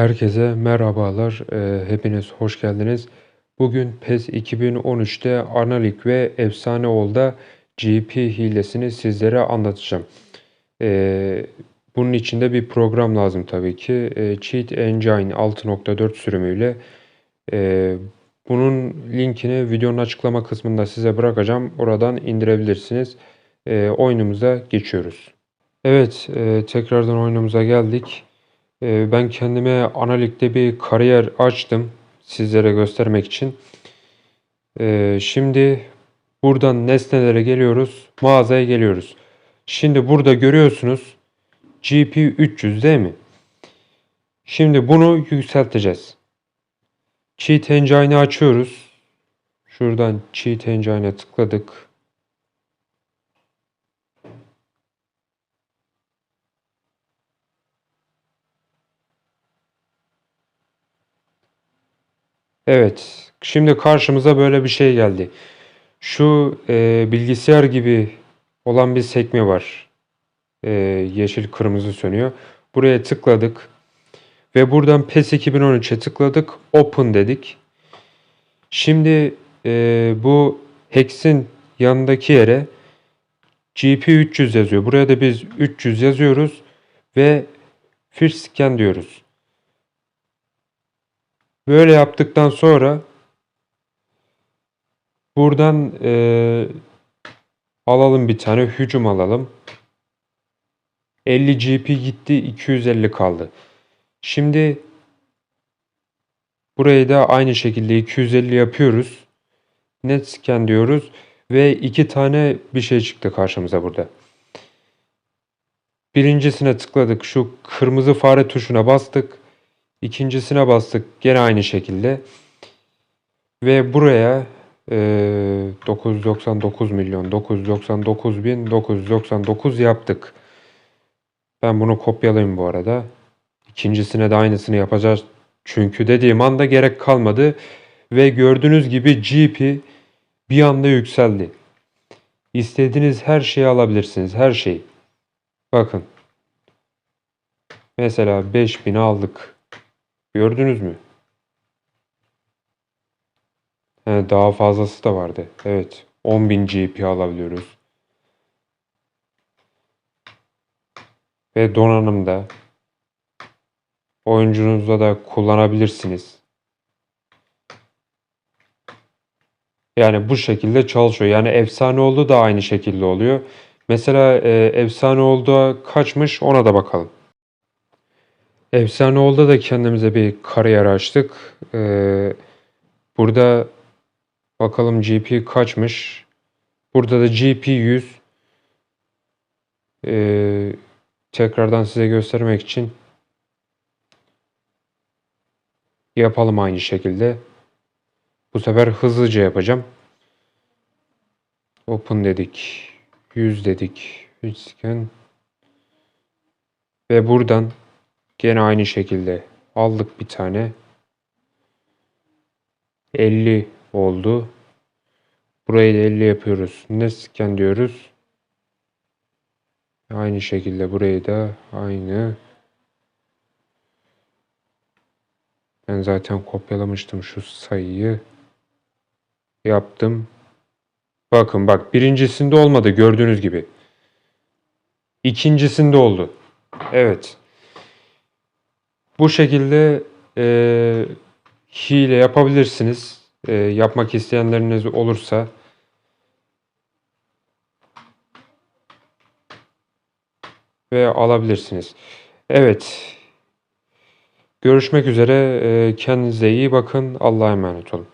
Herkese merhabalar, Ee, hepiniz hoş geldiniz. Bugün PES 2013'te Analik ve Efsane Ol'da GP hilesini sizlere anlatacağım. Ee, bunun için de bir program lazım tabii ki. Ee, Cheat Engine 6.4 sürümüyle. Bunun linkini videonun açıklama kısmında size bırakacağım. Oradan indirebilirsiniz. Oyunumuza geçiyoruz. Evet, e, tekrardan oyunumuza geldik. Ee, Ben kendime Analik'te bir kariyer açtım sizlere göstermek için. Ee, Şimdi buradan nesnelere geliyoruz, mağazaya geliyoruz. Şimdi burada görüyorsunuz GP 300 değil mi? Şimdi bunu yükselteceğiz. Cheat Engine'i açıyoruz. Şuradan Cheat Engine'e tıkladık. Evet, şimdi karşımıza böyle bir şey geldi. Şu e, bilgisayar gibi olan bir sekme var. E, yeşil kırmızı sönüyor. Buraya tıkladık. Ve buradan PES 2013'e tıkladık. Open dedik. Şimdi e, bu Hex'in yanındaki yere GP 300 yazıyor. Buraya da biz 300 yazıyoruz ve First Scan diyoruz. Böyle yaptıktan sonra buradan e, alalım bir tane hücum alalım. 50 GP gitti 250 kaldı. Şimdi burayı da aynı şekilde 250 yapıyoruz. Net scan diyoruz ve iki tane bir şey çıktı karşımıza burada. Birincisine tıkladık. Şu kırmızı fare tuşuna bastık. İkincisine bastık. Gene aynı şekilde. Ve buraya e, 999 milyon 999 bin 999 yaptık. Ben bunu kopyalayayım bu arada. İkincisine de aynısını yapacağız. Çünkü dediğim anda gerek kalmadı. Ve gördüğünüz gibi GP bir anda yükseldi. İstediğiniz her şeyi alabilirsiniz. Her şeyi. Bakın. Mesela 5000 aldık. Gördünüz mü? He, daha fazlası da vardı. Evet. 10.000 GP alabiliyoruz. Ve donanımda oyuncunuzda da kullanabilirsiniz. Yani bu şekilde çalışıyor. Yani efsane oldu da aynı şekilde oluyor. Mesela e, efsane oldu kaçmış ona da bakalım. Efsane oldu da kendimize bir kariyer açtık. Ee, burada bakalım GP kaçmış. Burada da GP 100. Ee, tekrardan size göstermek için yapalım aynı şekilde. Bu sefer hızlıca yapacağım. Open dedik. 100 dedik. 3 scan. Ve buradan Gene aynı şekilde aldık bir tane. 50 oldu. Burayı da 50 yapıyoruz. Ne scan diyoruz. Aynı şekilde burayı da aynı. Ben zaten kopyalamıştım şu sayıyı. Yaptım. Bakın bak birincisinde olmadı gördüğünüz gibi. İkincisinde oldu. Evet. Bu şekilde e, hile yapabilirsiniz. E, yapmak isteyenleriniz olursa. Ve alabilirsiniz. Evet. Görüşmek üzere. E, kendinize iyi bakın. Allah'a emanet olun.